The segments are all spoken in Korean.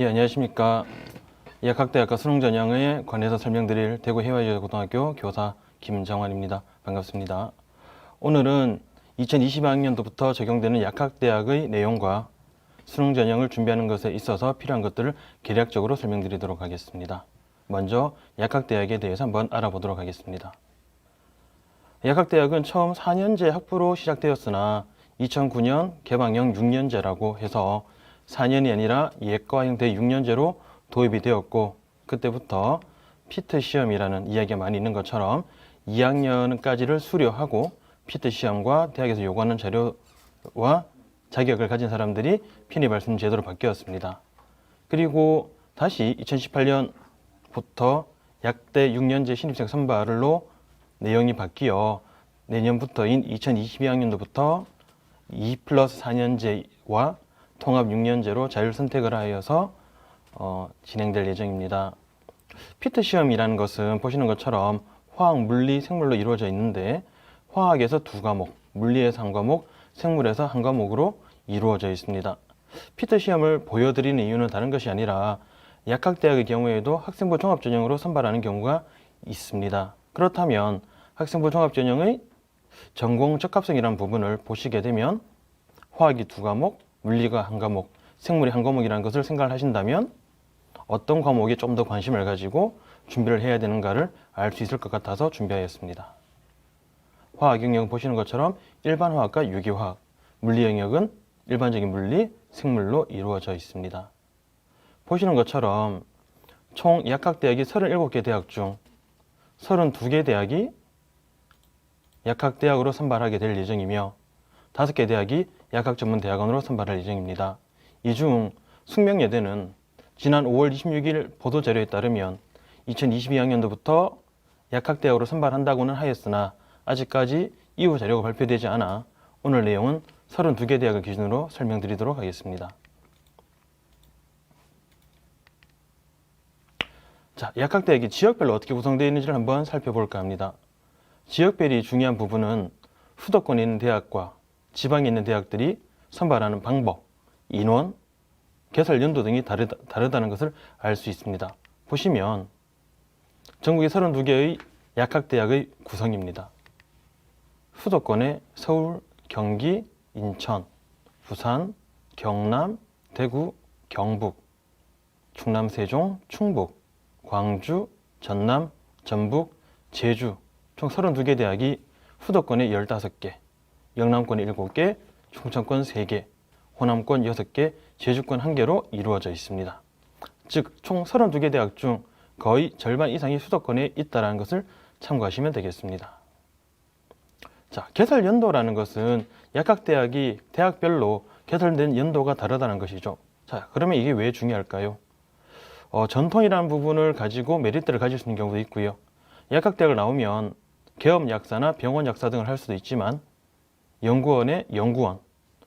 예, 안녕하십니까. 약학대학과 수능 전형에 관해서 설명드릴 대구 해화여고등학교 교사 김정환입니다. 반갑습니다. 오늘은 2022학년도부터 적용되는 약학대학의 내용과 수능 전형을 준비하는 것에 있어서 필요한 것들을 개략적으로 설명드리도록 하겠습니다. 먼저 약학대학에 대해서 한번 알아보도록 하겠습니다. 약학대학은 처음 4년제 학부로 시작되었으나 2009년 개방형 6년제라고 해서 4년이 아니라 예과 형태 6년제로 도입이 되었고 그때부터 피트 시험이라는 이야기가 많이 있는 것처럼 2학년까지를 수료하고 피트 시험과 대학에서 요구하는 자료와 자격을 가진 사람들이 있는 제도로 바뀌었습니다. 그리고 다시 2018년부터 약대 6년제 신입생 선발로 내용이 바뀌어 내년부터인 2022학년도부터 2 플러스 4년제와 통합 6년제로 자율 선택을 하여서 어, 진행될 예정입니다. 피트 시험이라는 것은 보시는 것처럼 화학, 물리, 생물로 이루어져 있는데 화학에서 두 과목, 물리에서 한 과목, 생물에서 한 과목으로 이루어져 있습니다. 피트 시험을 보여드리는 이유는 다른 것이 아니라 약학대학의 경우에도 학생부 종합전형으로 선발하는 경우가 있습니다. 그렇다면 학생부 종합전형의 전공 적합성이라는 부분을 보시게 되면 화학이 두 과목, 물리가 한 과목, 생물이 한 과목이라는 것을 생각을 하신다면 어떤 과목에 좀 더 관심을 가지고 준비를 해야 되는가를 알 수 있을 것 같아서 준비하였습니다. 화학 영역은 보시는 것처럼 일반 화학과 유기화학, 물리 영역은 일반적인 물리, 생물로 이루어져 있습니다. 보시는 것처럼 총 약학대학이 37개 대학 중 32개 대학이 약학대학으로 선발하게 될 예정이며 5개 대학이 약학 전문 대학원으로 선발할 예정입니다. 이 중 숙명여대는 지난 5월 26일 보도 자료에 따르면 2022학년도부터 약학 대학으로 선발한다고는 하였으나 아직까지 이후 자료가 발표되지 않아 오늘 내용은 32개 대학을 기준으로 설명드리도록 하겠습니다. 자, 약학 대학이 지역별로 어떻게 구성되어 있는지를 한번 살펴볼까 합니다. 지역별이 중요한 부분은 수도권에 있는 대학과 지방에 있는 대학들이 선발하는 방법, 인원, 개설 연도 등이 다르다, 다르다는 것을 알 수 있습니다. 보시면 전국의 32개의 약학대학의 구성입니다. 수도권에 서울, 경기, 인천, 부산, 경남, 대구, 경북, 충남, 세종, 충북, 광주, 전남, 전북, 제주 총 32개 대학이 수도권에 15개, 영남권에 7개, 충청권 3개, 호남권 6개, 제주권 1개로 이루어져 있습니다. 즉, 총 32개 대학 중 거의 절반 이상이 수도권에 있다는 것을 참고하시면 되겠습니다. 자, 개설 연도라는 것은 약학대학이 대학별로 개설된 연도가 다르다는 것이죠. 자, 그러면 이게 왜 중요할까요? 어, 전통이라는 부분을 가지고 메리트를 가질 수 있는 경우도 있고요. 약학대학을 나오면 개업 약사나 병원 약사 등을 할 수도 있지만 연구원의 연구원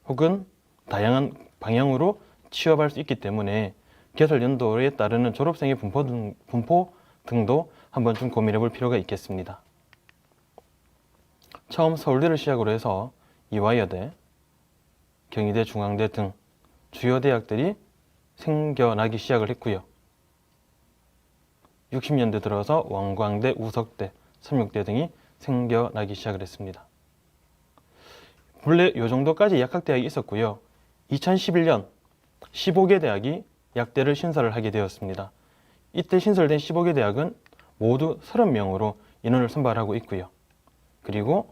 혹은 다양한 방향으로 취업할 수 있기 때문에 개설 연도에 따르는 졸업생의 분포, 등, 분포 등도 한번 좀 고민해 볼 필요가 있겠습니다. 처음 서울대를 시작으로 해서 이화여대, 경희대, 중앙대 등 주요 대학들이 생겨나기 시작을 했고요. 60년대 들어서 원광대, 우석대, 삼육대 등이 생겨나기 시작을 했습니다. 본래 이 정도까지 약학 대학이 있었고요. 2011년 15개 대학이 약대를 신설을 하게 되었습니다. 이때 신설된 15개 대학은 모두 30명으로 인원을 선발하고 있고요. 그리고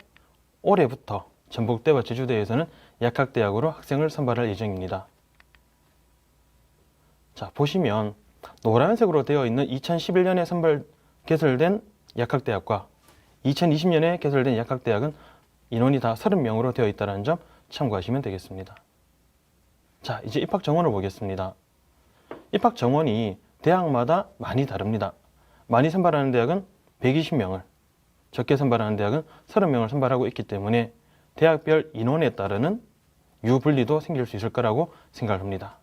올해부터 전북대와 제주대에서는 약학대학으로 학생을 선발할 예정입니다. 자, 보시면 노란색으로 되어 있는 2011년에 선발 개설된 약학대학과 2020년에 개설된 약학대학은 인원이 다 30명으로 되어 있다는 점 참고하시면 되겠습니다. 자, 이제 입학 정원을 보겠습니다. 입학 정원이 대학마다 많이 다릅니다. 많이 선발하는 대학은 120명을, 적게 선발하는 대학은 30명을 선발하고 있기 때문에 대학별 인원에 따르는 유분리도 생길 수 있을 거라고 생각합니다.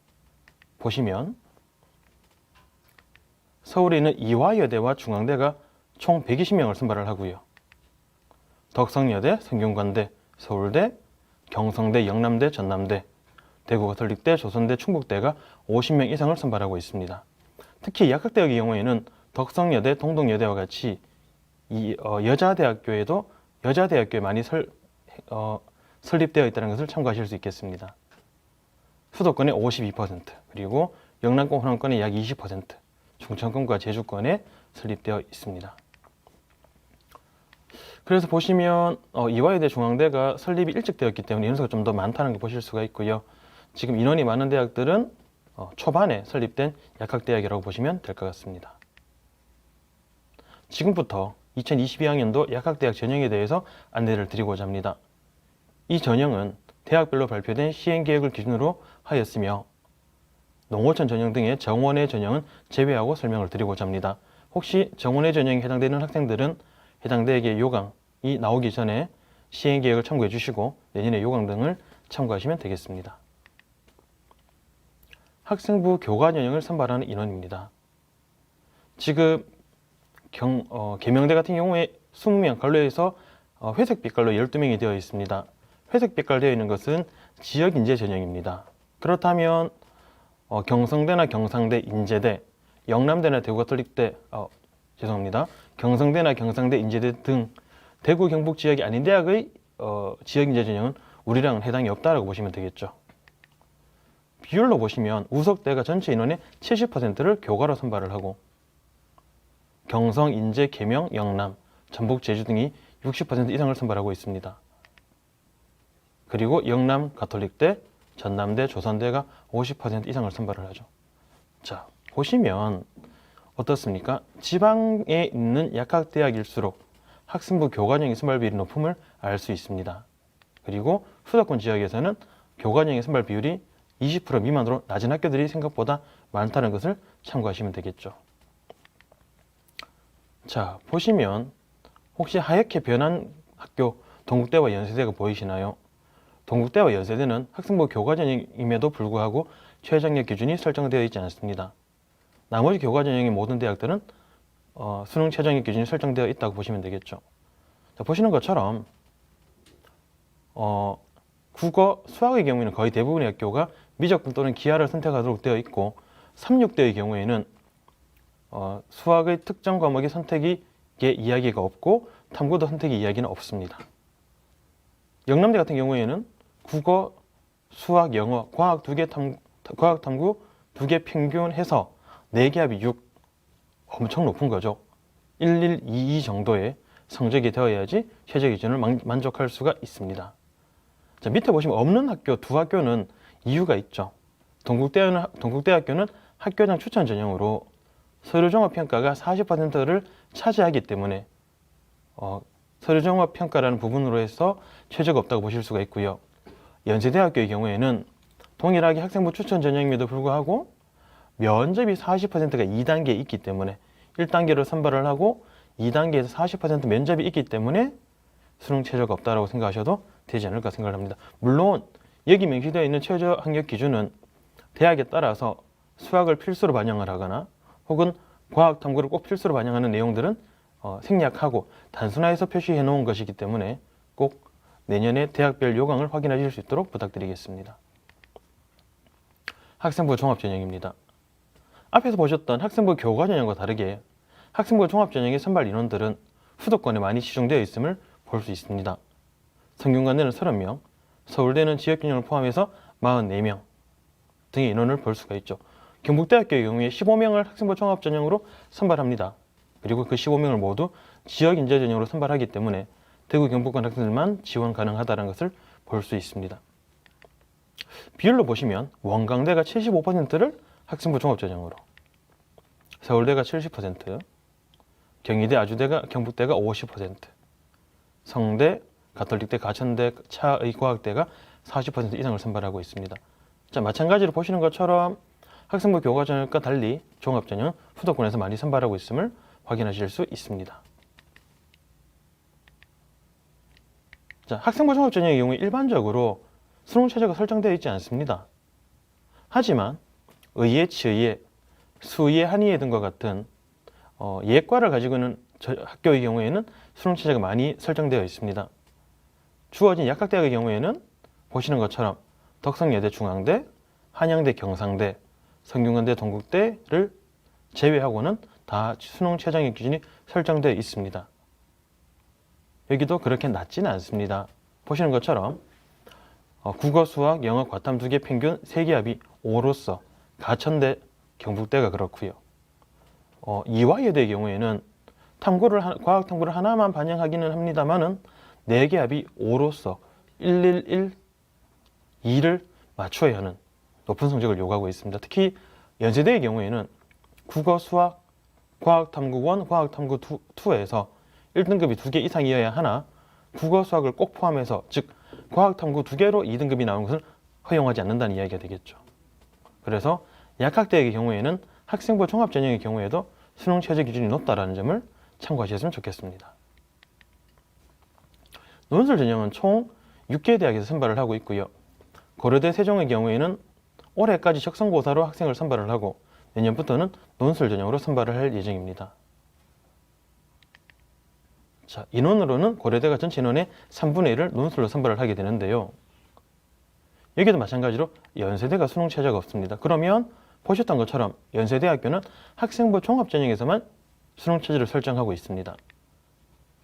보시면 서울에 있는 이화여대와 중앙대가 총 120명을 선발을 하고요. 덕성여대, 성균관대, 서울대, 경성대, 영남대, 전남대, 대구 가톨릭대, 조선대, 충북대가 50명 이상을 선발하고 있습니다. 특히 약학대학의 경우에는 덕성여대, 동동여대와 같이 이 어, 여자대학교에도 여자대학교에 많이 설, 어, 설립되어 있다는 것을 참고하실 수 있겠습니다. 수도권의 52% 그리고 영남권, 호남권의 약 20%, 충청권과 제주권에 설립되어 있습니다. 그래서 보시면 어, 이화여대 중앙대가 설립이 일찍 되었기 때문에 인수가 좀 더 많다는 걸 보실 수가 있고요. 지금 인원이 많은 대학들은 어, 초반에 설립된 약학대학이라고 보시면 될 것 같습니다. 지금부터 2022학년도 약학대학 전형에 대해서 안내를 드리고자 합니다. 이 전형은 대학별로 발표된 시행계획을 기준으로 하였으며 농어촌 전형 등의 정원의 전형은 제외하고 설명을 드리고자 합니다. 혹시 정원의 전형에 해당되는 학생들은 해당 대학의 요강이 나오기 전에 시행계획을 참고해 주시고 내년에 요강 등을 참고하시면 되겠습니다. 학생부 교과 전형을 선발하는 인원입니다. 지금 경, 어, 계명대 같은 경우에 20명 관로에서 어, 회색 빛깔로 12명이 되어 있습니다. 회색 빛깔 되어 있는 것은 지역 인재 전형입니다. 그렇다면 어, 경성대나 경상대, 인제대, 영남대나 대구 가톨릭대, 어, 죄송합니다. 경성대나 경상대, 인제대 등 대구 경북 지역이 아닌 대학의 어, 지역 인재 전형은 우리랑은 해당이 없다라고 보시면 되겠죠. 비율로 보시면 우석대가 전체 인원의 70%를 교과로 선발을 하고 경성, 인제, 계명, 영남, 전북, 제주 등이 60% 이상을 선발하고 있습니다. 그리고 영남 가톨릭대, 전남대, 조선대가 50% 이상을 선발을 하죠. 자, 보시면 어떻습니까? 지방에 있는 약학대학일수록 학생부 교관형의 선발 비율이 높음을 알 수 있습니다. 그리고 수도권 지역에서는 교관형의 선발 비율이 20% 미만으로 낮은 학교들이 생각보다 많다는 것을 참고하시면 되겠죠. 자, 보시면 혹시 하얗게 변한 학교 동국대와 연세대가 보이시나요? 동국대와 연세대는 학생부 교과전형임에도 불구하고 최저학력 기준이 설정되어 있지 않습니다. 나머지 교과전형의 모든 대학들은 어, 수능 최저학력 기준이 설정되어 있다고 보시면 되겠죠. 자, 보시는 것처럼 어, 국어, 수학의 경우에는 거의 대부분의 학교가 미적분 또는 기하를 선택하도록 되어 있고 36대의 경우에는 어, 수학의 특정 과목의 선택이 게 이야기가 없고 탐구도 선택의 이야기는 없습니다. 영남대 같은 경우에는 국어, 수학, 영어, 과학 두 개 탐, 과학 탐구 두 개 평균 해서 네개 합이 6 엄청 높은 거죠. 1122 정도의 성적이 되어야지 최저 기준을 만- 만족할 수가 있습니다. 자, 밑에 보시면 없는 학교 두 학교는 이유가 있죠. 동국대는 동국대학교는 학교장 추천 전형으로 서류 종합 평가가 40%를 차지하기 때문에 어, 서류 종합 평가라는 부분으로 해서 최저가 없다고 보실 수가 있고요. 연세대학교의 경우에는 동일하게 학생부 추천 전형임에도 불구하고 면접이 40%가 2단계에 있기 때문에 1단계로 선발을 하고 2단계에서 40% 면접이 있기 때문에 수능 최저가 없다라고 생각하셔도 되지 않을까 생각을 합니다. 물론 여기 명시되어 있는 최저 학력 기준은 대학에 따라서 수학을 필수로 반영을 하거나 혹은 과학 탐구를 꼭 필수로 반영하는 내용들은 어, 생략하고 단순화해서 표시해 놓은 것이기 때문에 꼭 내년에 대학별 요강을 확인하실 수 있도록 부탁드리겠습니다. 학생부 종합전형입니다. 앞에서 보셨던 학생부 교과전형과 다르게 학생부 종합전형의 선발 인원들은 수도권에 많이 치중되어 있음을 볼 수 있습니다. 성균관대는 30명, 서울대는 지역균형을 포함해서 44명 등의 인원을 볼 수가 있죠. 경북대학교의 경우에 15명을 학생부 종합전형으로 선발합니다. 그리고 그 15명을 모두 지역 인재 전형으로 선발하기 때문에 대구 경북권 학생들만 지원 가능하다는 것을 볼 수 있습니다. 비율로 보시면 원광대가 75%를 학생부 종합전형으로, 서울대가 70%, 경희대, 아주대가 경북대가 50%, 성대, 가톨릭대, 가천대, 차의과학대가 40% 이상을 선발하고 있습니다. 자, 마찬가지로 보시는 것처럼 학생부 교과전형과 달리 종합전형 수도권에서 많이 선발하고 있음을 확인하실 수 있습니다. 자, 학생부 종합전형의 경우에 일반적으로 수능 최저가 설정되어 있지 않습니다. 하지만 의예, 치의예, 수의예, 한의예 등과 같은 어, 예과를 가지고 있는 저- 학교의 경우에는 수능 최저가 많이 설정되어 있습니다. 주어진 약학대학의 경우에는 보시는 것처럼 덕성여대 중앙대, 한양대 경상대, 성균관대 동국대를 제외하고는 다 수능 최저학력 기준이 설정되어 있습니다. 여기도 그렇게 낮지는 않습니다. 보시는 것처럼 어, 국어, 수학, 영어, 과탐 두 개 평균 세개 합이 5로서 가천대, 경북대가 그렇고요. 어, 이화여대의 경우에는 탐구를 하- 과학 탐구를 하나만 반영하기는 합니다만은 네 개 합이 5로서 111, 2를 맞춰야 하는 높은 성적을 요구하고 있습니다. 특히 연세대의 경우에는 국어, 수학, 과학탐구 1, 과학탐구 2에서 1등급이 두 개 이상이어야 하나 국어, 수학을 꼭 포함해서 즉 과학탐구 두 개로 2등급이 나오는 것을 허용하지 않는다는 이야기가 되겠죠. 그래서 약학대학의 경우에는 학생부 종합전형의 경우에도 수능 최저 기준이 높다라는 점을 참고하셨으면 좋겠습니다. 논술 전형은 총 6개 대학에서 선발을 하고 있고요. 고려대 세종의 경우에는 올해까지 적성고사로 학생을 선발을 하고 내년부터는 논술 전형으로 선발을 할 예정입니다. 자, 인원으로는 고려대가 전체 인원의 3분의 1을 논술로 선발을 하게 되는데요. 여기도 마찬가지로 연세대가 수능 최저가 없습니다. 그러면 보셨던 것처럼 연세대학교는 학생부 종합전형에서만 수능 체제를 설정하고 있습니다.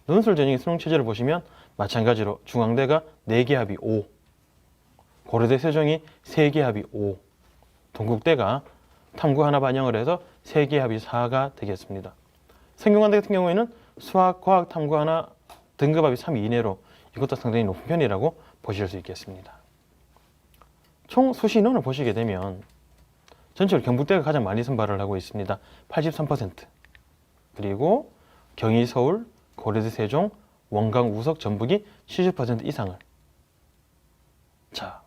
논술 전형의 수능 체제를 보시면 마찬가지로 중앙대가 4개 합이 5, 고려대 세종이 3개 합이 5, 동국대가 탐구 하나 반영을 해서 3개 합이 4가 되겠습니다. 성균관대 같은 경우에는 수학, 과학, 탐구 하나 등급 합이 3 이내로 이것도 상당히 높은 편이라고 보실 수 있겠습니다. 총 수시 인원을 보시게 되면 전체로 경북대가 가장 많이 선발을 하고 있습니다. 83% 그리고 경희, 서울, 고려대, 세종, 원광, 우석, 전북이 70% 이상을 자,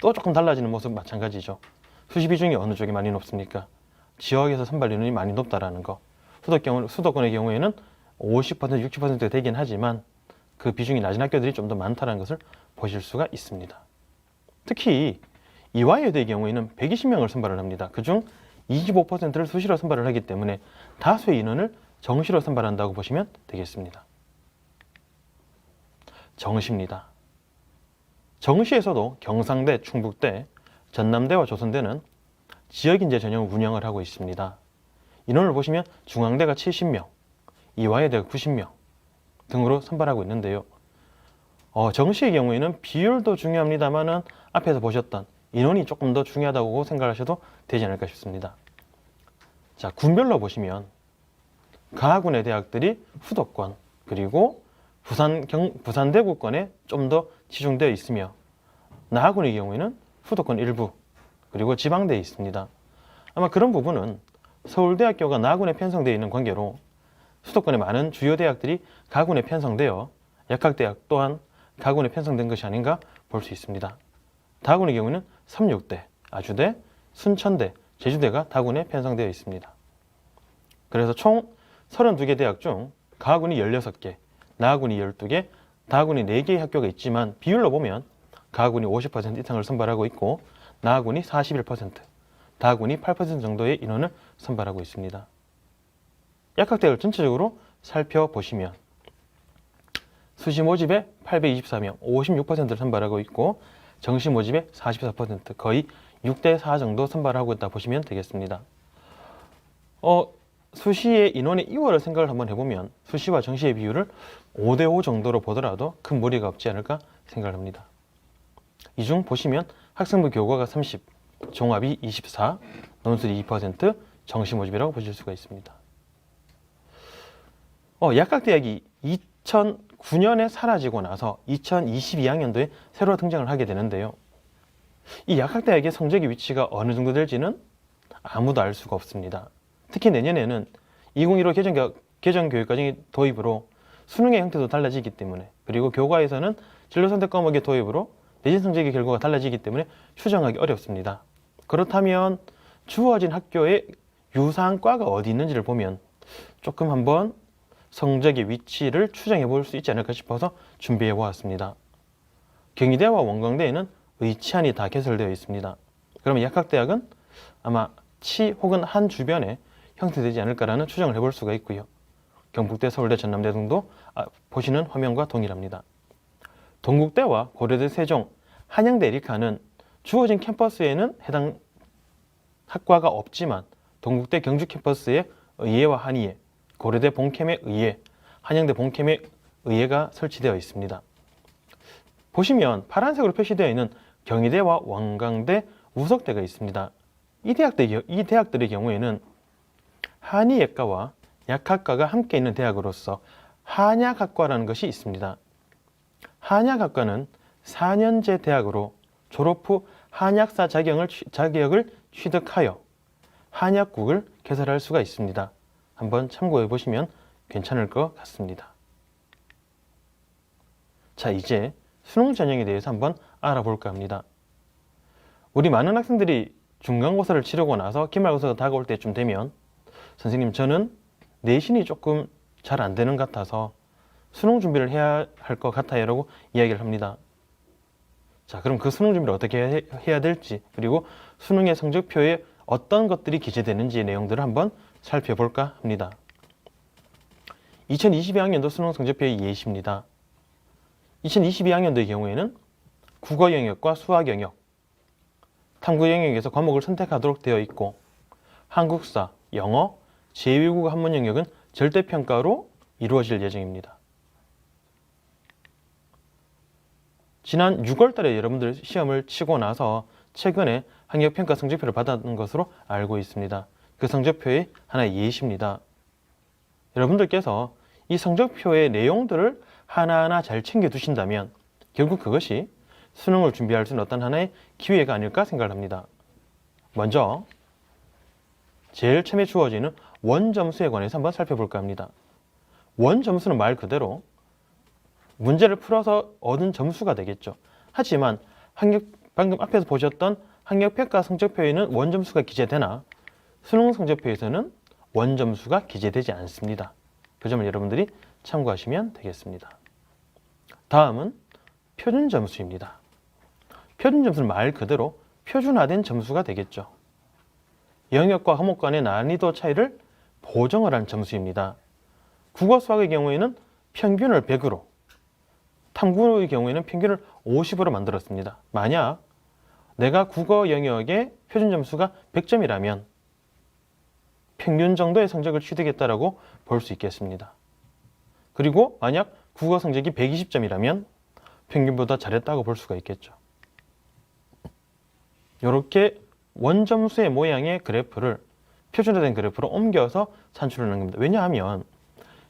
또 조금 달라지는 모습 마찬가지죠. 수시 비중이 어느 쪽이 많이 높습니까? 지역에서 선발 인원이 많이 높다라는 거. 수도 경우, 수도권의 경우에는 50% 60%가 되긴 하지만 그 비중이 낮은 학교들이 좀 더 많다는 것을 보실 수가 있습니다. 특히 이화여대의 경우에는 120명을 선발을 합니다. 그중 25%를 수시로 선발을 하기 때문에 다수의 인원을 정시로 선발한다고 보시면 되겠습니다. 정시입니다. 정시에서도 경상대, 충북대, 전남대와 조선대는 지역인재 전형을 운영을 하고 있습니다. 인원을 보시면 중앙대가 70명, 이화여대가 90명 등으로 선발하고 있는데요. 어, 정시의 경우에는 비율도 중요합니다만은 앞에서 보셨던 인원이 조금 더 중요하다고 생각하셔도 되지 않을까 싶습니다. 자, 군별로 보시면 가군의 대학들이 수도권 그리고 부산 경 부산 대구권에 좀 더 치중되어 있으며 나군의 경우에는 수도권 일부 그리고 지방대에 있습니다. 아마 그런 부분은 서울대학교가 나군에 편성되어 있는 관계로 수도권의 많은 주요 대학들이 가군에 편성되어 약학대학 또한 가군에 편성된 것이 아닌가 볼 수 있습니다. 다군의 경우는 삼육대, 아주대, 순천대, 제주대가 다군에 편성되어 있습니다. 그래서 총 32개 대학 중 가군이 16개, 나군이 12개, 다군이 4개의 학교가 있지만 비율로 보면 가군이 50% 이상을 선발하고 있고 나군이 41%, 다군이 8% 정도의 인원을 선발하고 있습니다. 약학대학을 전체적으로 살펴보시면 수시 모집에 824명, 56%를 선발하고 있고 정시 모집에 44% 거의 6대 4 정도 선발하고 있다 보시면 되겠습니다. 어, 수시의 인원의 이월을 생각을 한번 해보면 수시와 정시의 비율을 5대 5 정도로 보더라도 큰 무리가 없지 않을까 생각을 합니다. 이 중 보시면 학생부 교과가 30, 종합이 24, 논술이 2%, 정시 모집이라고 보실 수가 있습니다. 어, 약학대학이 2009년에 사라지고 나서 2022학년도에 새로 등장을 하게 되는데요. 이 약학대학의 성적의 위치가 어느 정도 될지는 아무도 알 수가 없습니다. 특히 내년에는 2015 개정, 개정 교육 과정의 도입으로 수능의 형태도 달라지기 때문에 그리고 교과에서는 진로 선택 과목의 도입으로 내신 성적의 결과가 달라지기 때문에 추정하기 어렵습니다. 그렇다면 주어진 학교의 유사한 과가 어디 있는지를 보면 조금 한번 성적의 위치를 추정해 볼 수 있지 않을까 싶어서 준비해 보았습니다. 경희대와 원광대에는 의치안이 다 개설되어 있습니다. 그러면 약학대학은 아마 치 혹은 한 주변에 형성되지 않을까라는 추정을 해볼 수가 있고요. 경북대, 서울대, 전남대 등도 아, 보시는 화면과 동일합니다. 동국대와 고려대, 세종, 한양대, 리카는 주어진 캠퍼스에는 해당 학과가 없지만 동국대 경주 캠퍼스에 의예와 한의예, 고려대 본캠에 의예, 한양대 본캠에 의예가 설치되어 있습니다. 보시면 파란색으로 표시되어 있는 경희대와 원광대, 우석대가 있습니다. 이 대학들 이 대학들의 경우에는 한의예과와 약학과가 함께 있는 대학으로서 한약학과라는 것이 있습니다. 한약학과는 4년제 대학으로 졸업 후 한약사 자격을, 취- 자격을 취득하여 한약국을 개설할 수가 있습니다. 한번 참고해 보시면 괜찮을 것 같습니다. 자, 이제 수능 전형에 대해서 한번 알아볼까 합니다. 우리 많은 학생들이 중간고사를 치르고 나서 기말고사가 다가올 때쯤 되면 선생님 저는 내신이 조금 잘 안 되는 것 같아서 수능 준비를 해야 할 것 같아요 라고 이야기를 합니다. 자 그럼 그 수능 준비를 어떻게 해- 해야 될지 그리고 수능의 성적표에 어떤 것들이 기재되는지 내용들을 한번 살펴볼까 합니다. 2022학년도 수능 성적표의 예시입니다. 2022학년도의 경우에는 국어 영역과 수학 영역, 탐구 영역에서 과목을 선택하도록 되어 있고 한국사, 영어, 제2외국어 한문 영역은 절대평가로 이루어질 예정입니다. 지난 6월 달에 여러분들 시험을 치고 나서 최근에 학력평가 성적표를 받았는 것으로 알고 있습니다. 그 성적표의 하나의 예시입니다. 여러분들께서 이 성적표의 내용들을 하나하나 잘 챙겨 두신다면 결국 그것이 수능을 준비할 수 있는 어떤 하나의 기회가 아닐까 생각을 합니다. 먼저 제일 처음에 주어지는 원점수에 관해서 한번 살펴볼까 합니다. 원점수는 말 그대로 문제를 풀어서 얻은 점수가 되겠죠. 하지만 학력 방금 앞에서 보셨던 학력평가 성적표에는 원점수가 기재되나 수능 성적표에서는 원점수가 기재되지 않습니다. 그 점을 여러분들이 참고하시면 되겠습니다. 다음은 표준 점수입니다. 표준 점수는 말 그대로 표준화된 점수가 되겠죠. 영역과 과목 간의 난이도 차이를 보정을 한 점수입니다. 국어 수학의 경우에는 평균을 100으로, 탐구의 경우에는 평균을 50으로 만들었습니다. 만약 내가 국어 영역의 표준 점수가 100점이라면 평균 정도의 성적을 취득했다라고 볼 수 있겠습니다. 그리고 만약 국어 성적이 120점이라면 평균보다 잘했다고 볼 수가 있겠죠. 이렇게 원점수의 모양의 그래프를 표준화된 그래프로 옮겨서 산출하는 겁니다. 왜냐하면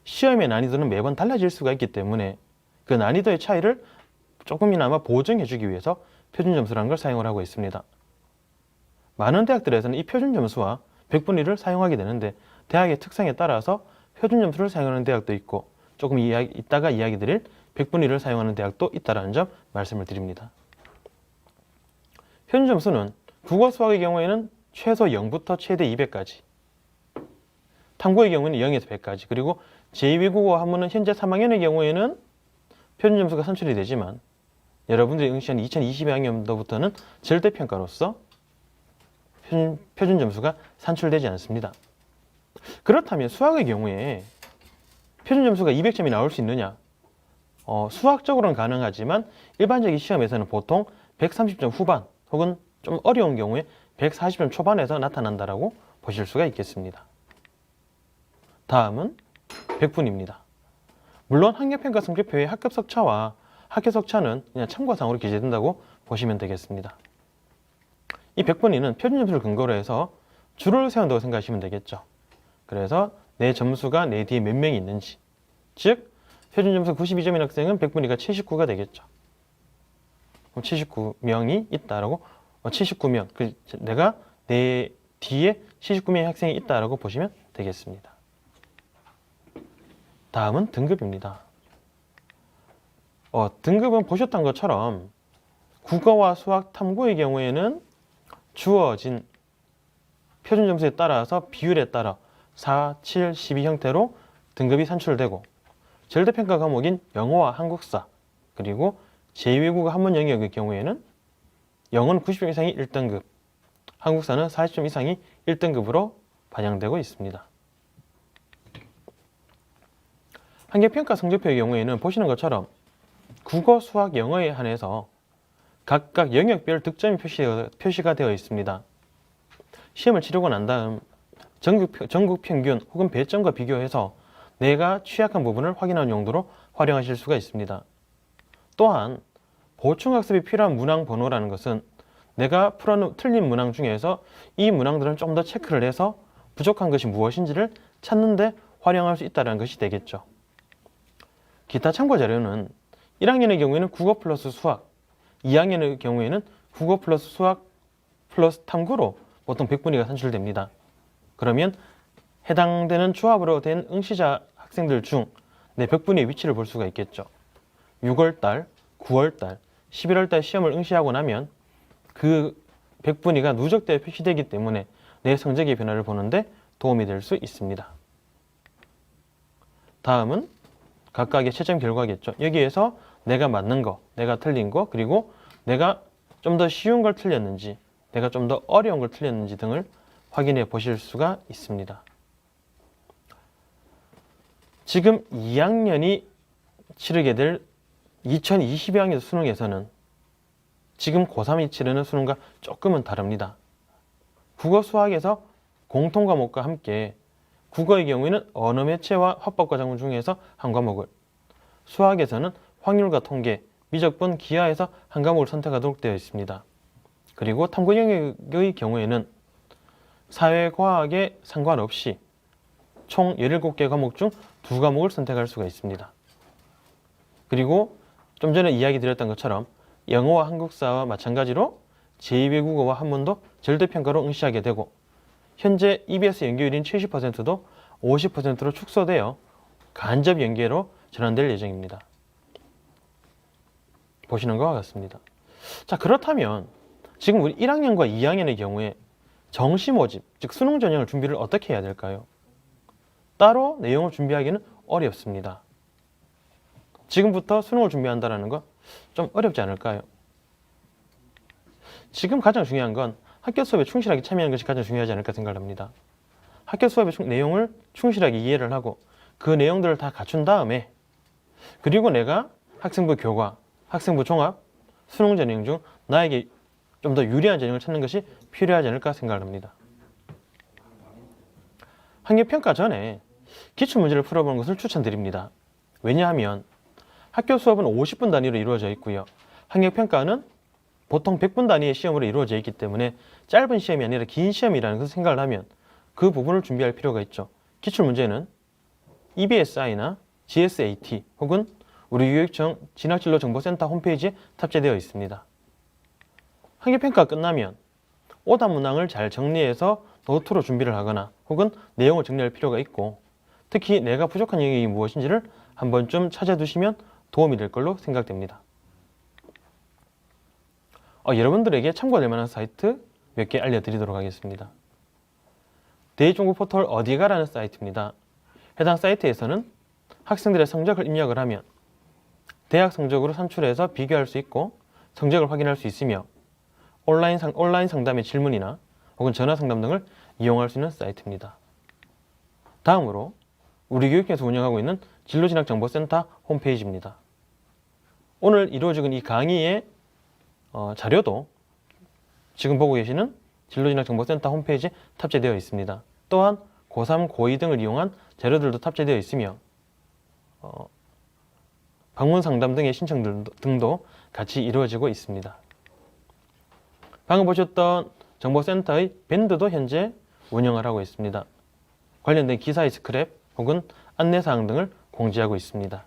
시험의 난이도는 매번 달라질 수가 있기 때문에 그 난이도의 차이를 조금이나마 보정해 주기 위해서 표준 점수라는 걸 사용을 하고 있습니다. 많은 대학들에서는 이 표준 점수와 백분위를 사용하게 되는데 대학의 특성에 따라서 표준 점수를 사용하는 대학도 있고 조금 이야기, 이따가 이야기 드릴 백분위를 사용하는 대학도 있다는 점 말씀을 드립니다. 표준 점수는 국어 수학의 경우에는 최소 0부터 최대 200까지 탐구의 경우에는 0에서 100까지 그리고 제2외국어 한문은 현재 3학년의 경우에는 표준 점수가 산출이 되지만 여러분들이 응시한 2022학년도부터는 절대평가로서 표준, 표준 점수가 산출되지 않습니다. 그렇다면 수학의 경우에 표준 점수가 200점이 나올 수 있느냐? 어, 수학적으로는 가능하지만 일반적인 시험에서는 보통 130점 후반 혹은 좀 어려운 경우에 140점 초반에서 나타난다라고 보실 수가 있겠습니다. 다음은 백분입니다. 물론 학력평가 성적표의 학급 석차와 학교 석차는 그냥 참고사항으로 기재된다고 보시면 되겠습니다. 이 백분위는 표준 점수를 근거로 해서 줄을 세운다고 생각하시면 되겠죠. 그래서 내 점수가 내 뒤에 몇 명이 있는지 즉 표준 점수 92점인 학생은 백분위가 79가 되겠죠. 그럼 79명이 있다라고 79명 그 내가 내 뒤에 79명의 학생이 있다라고 보시면 되겠습니다. 다음은 등급입니다. 어, 등급은 보셨던 것처럼 국어와 수학 탐구의 경우에는 주어진 표준 점수에 따라서 비율에 따라 4, 7, 12 형태로 등급이 산출되고 절대평가 과목인 영어와 한국사 그리고 제2외국어 한문 영역의 경우에는 영어는 90점 이상이 1등급, 한국사는 40점 이상이 1등급으로 반영되고 있습니다. 한계평가 성적표의 경우에는 보시는 것처럼 국어, 수학, 영어에 한해서 각각 영역별 득점이 표시가, 표시 가 되어 있습니다. 시험을 치르고 난 다음 전국, 평- 전국 평균 혹은 배점과 비교해서 내가 취약한 부분을 확인하는 용도로 활용하실 수가 있습니다. 또한 보충학습이 필요한 문항 번호라는 것은 내가 풀어놓은 틀린 문항 중에서 이 문항들은 좀 더 체크를 해서 부족한 것이 무엇인지를 찾는데 활용할 수 있다는 것이 되겠죠. 기타 참고 자료는 1학년의 경우에는 국어 플러스 수학, 2학년의 경우에는 국어 플러스 수학 플러스 탐구로 보통 100분위가 산출됩니다. 그러면 해당되는 조합으로 된 응시자 학생들 중 내 100분위의 위치를 볼 수가 있겠죠. 6월달, 9월달, 11월달 시험을 응시하고 나면 그 100분위가 누적되어 표시되기 때문에 내 성적의 변화를 보는데 도움이 될 수 있습니다. 다음은 각각의 채점 결과겠죠. 여기에서 내가 맞는 거, 내가 틀린 거, 그리고 내가 좀 더 쉬운 걸 틀렸는지, 내가 좀 더 어려운 걸 틀렸는지 등을 확인해 보실 수가 있습니다. 지금 2학년이 치르게 될 2022학년 수능에서는 지금 고3이 치르는 수능과 조금은 다릅니다. 국어 수학에서 공통 과목과 함께 국어의 경우에는 언어 매체와 화법과 작문 중에서 한 과목을 수학에서는 확률과 통계, 미적분, 기하에서 한 과목을 선택하도록 되어 있습니다. 그리고 탐구 영역의 경우에는 사회과학에 상관없이 총 17개 과목 중 두 과목을 선택할 수가 있습니다. 그리고 좀 전에 이야기 드렸던 것처럼 영어와 한국사와 마찬가지로 제2외국어와 한문도 절대평가로 응시하게 되고 현재 EBS 연계율인 70%도 50%로 축소되어 간접 연계로 전환될 예정입니다. 보시는 것과 같습니다. 자 그렇다면 지금 우리 1학년과 2학년의 경우에 정시 모집, 즉 수능 전형을 준비를 어떻게 해야 될까요? 따로 내용을 준비하기는 어렵습니다. 지금부터 수능을 준비한다는 거좀 어렵지 않을까요? 지금 가장 중요한 건 학교 수업에 충실하게 참여하는 것이 가장 중요하지 않을까 생각합니다. 학교 수업의 충- 내용을 충실하게 이해를 하고 그 내용들을 다 갖춘 다음에 그리고 내가 학생부 교과, 학생부 종합, 수능 전형 중 나에게 좀 더 유리한 전형을 찾는 것이 필요하지 않을까 생각합니다. 학력평가 전에 기출문제를 풀어보는 것을 추천드립니다. 왜냐하면 학교 수업은 50분 단위로 이루어져 있고요. 학력평가는 보통 100분 단위의 시험으로 이루어져 있기 때문에 짧은 시험이 아니라 긴 시험이라는 것을 생각을 하면 그 부분을 준비할 필요가 있죠. 기출문제는 EBSI나 GSAT 혹은 우리 교육청 진학진로 정보센터 홈페이지에 탑재되어 있습니다. 학력평가 끝나면 오답 문항을 잘 정리해서 노트로 준비를 하거나 혹은 내용을 정리할 필요가 있고 특히 내가 부족한 영역이 무엇인지를 한 번쯤 찾아두시면 도움이 될 걸로 생각됩니다. 어, 여러분들에게 참고될 만한 사이트 몇 개 알려드리도록 하겠습니다. 대입정보 포털 어디가라는 사이트입니다. 해당 사이트에서는 학생들의 성적을 입력을 하면 대학 성적으로 산출해서 비교할 수 있고 성적을 확인할 수 있으며 온라인, 상, 온라인 상담의 질문이나 혹은 전화 상담 등을 이용할 수 있는 사이트입니다. 다음으로 우리 교육청에서 운영하고 있는 진로진학정보센터 홈페이지입니다. 오늘 이루어지고 있는 이 강의의 어, 자료도 지금 보고 계시는 진로진학정보센터 홈페이지에 탑재되어 있습니다. 또한 고3, 고2 등을 이용한 자료들도 탑재되어 있으며 어, 방문 상담 등의 신청 등도 같이 이루어지고 있습니다. 방금 보셨던 정보센터의 밴드도 현재 운영을 하고 있습니다. 관련된 기사의 스크랩 혹은 안내사항 등을 공지하고 있습니다.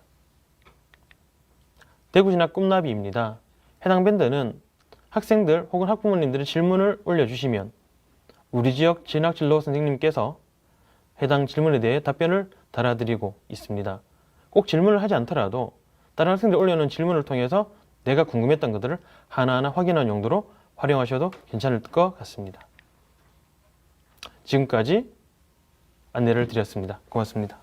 대구진학 꿈나비입니다. 해당 밴드는 학생들 혹은 학부모님들의 질문을 올려주시면 우리 지역 진학진로 선생님께서 해당 질문에 대해 답변을 달아드리고 있습니다. 꼭 질문을 하지 않더라도 다른 학생들 올려놓은 질문을 통해서 내가 궁금했던 것들을 하나하나 확인하는 용도로 활용하셔도 괜찮을 것 같습니다. 지금까지 안내를 드렸습니다. 고맙습니다.